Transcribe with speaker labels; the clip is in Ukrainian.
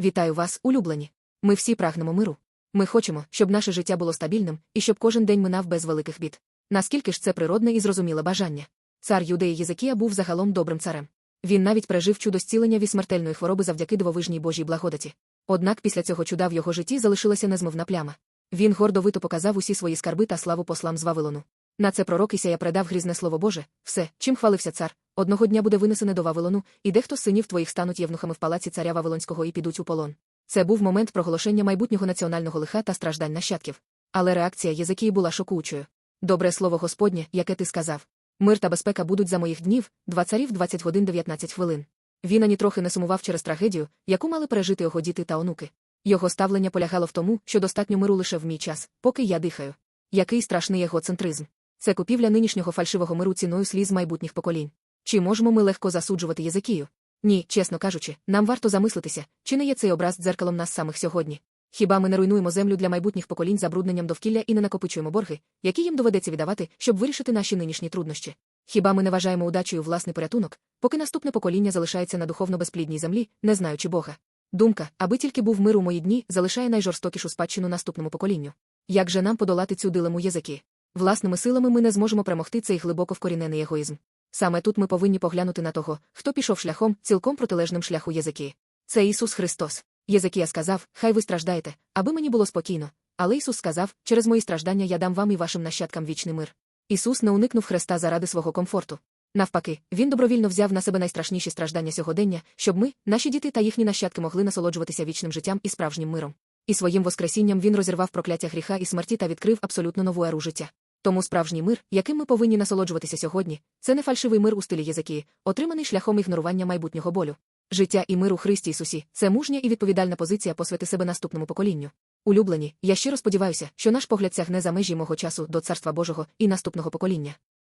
Speaker 1: Вітаю вас, улюблені. Ми всі прагнемо миру. Ми хочемо, щоб наше життя було стабільним і щоб кожен день минав без великих бід. Наскільки ж це природне і зрозуміле бажання? Цар Юдеї Єзекія був загалом добрим царем. Він навіть пережив чудо зцілення від смертельної хвороби завдяки дивовижній Божій благодаті. Однак після цього чуда в його житті залишилася незмивна пляма. Він гордовито показав усі свої скарби та славу послам з Вавилону. На це пророк Ісая передав грізне слово Боже, все, чим хвалився цар, одного дня буде винесене до Вавилону, і дехто з синів твоїх стануть євнухами в палаці царя Вавилонського і підуть у полон. Це був момент проголошення майбутнього національного лиха та страждань нащадків. Але реакція Єзекії була шокуючою. Добре слово Господнє, яке ти сказав. Мир та безпека будуть за моїх днів, два царів 20 годин 19 хвилин. Він ані трохи не сумував через трагедію, яку мали пережити його діти та онуки. Його ставлення полягало в тому, що достатньо миру лише в мій час, поки я дихаю. Який страшний егоцентризм. Це купівля нинішнього фальшивого миру ціною сліз майбутніх поколінь. Чи можемо ми легко засуджувати Єзекію? Ні, чесно кажучи, нам варто замислитися, чи не є цей образ дзеркалом нас самих сьогодні. Хіба ми не руйнуємо землю для майбутніх поколінь забрудненням довкілля і не накопичуємо борги, які їм доведеться віддавати, щоб вирішити наші нинішні труднощі? Хіба ми не вважаємо удачею власний порятунок, поки наступне покоління залишається на духовно безплідній землі, не знаючи Бога? Думка, аби тільки був мир у мої дні, залишає найжорстокішу спадщину наступному поколінню. Як же нам подолати цю дилему язики? Власними силами ми не зможемо перемогти цей глибоко вкорінений егоїзм. Саме тут ми повинні поглянути на того, хто пішов шляхом, цілком протилежним шляху Єзекії. Це Ісус Христос. Єзекія сказав: Хай ви страждаєте, аби мені було спокійно. Але Ісус сказав: через мої страждання я дам вам і вашим нащадкам вічний мир. Ісус не уникнув хреста заради свого комфорту. Навпаки, він добровільно взяв на себе найстрашніші страждання сьогодення, щоб ми, наші діти та їхні нащадки могли насолоджуватися вічним життям і справжнім миром. І своїм воскресінням він розірвав прокляття гріха і смерті та відкрив абсолютно нову еру життя. Тому справжній мир, яким ми повинні насолоджуватися сьогодні, це не фальшивий мир у стилі Єзекії, отриманий шляхом ігнорування майбутнього болю. Життя і мир у Христі Ісусі це мужня і відповідальна позиція посвяти себе наступному поколінню. Улюблені, я щиро сподіваюся, що наш погляд сягне за межі мого часу до Царства Божого і наступного покоління.